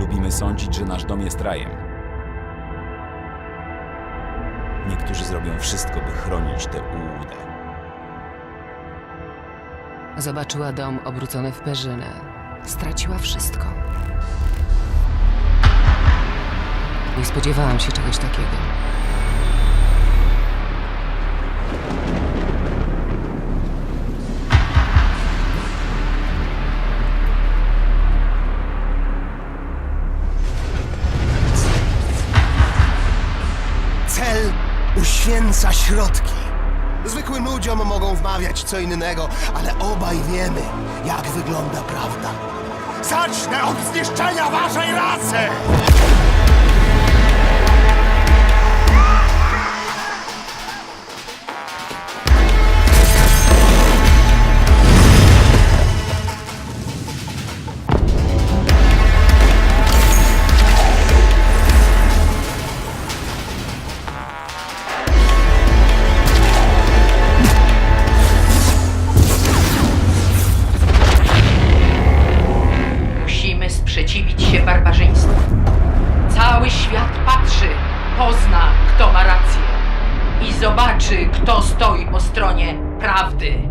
Lubimy sądzić, że nasz dom jest rajem. Niektórzy zrobią wszystko, by chronić tę ułudę. Zobaczyła dom obrócony w perzynę. Straciła wszystko. Nie spodziewałam się czegoś takiego. Uświęca środki. Zwykłym ludziom mogą wmawiać co innego, ale obaj wiemy, jak wygląda prawda. Zacznę od zniszczenia waszej rasy! Kto stoi po stronie prawdy.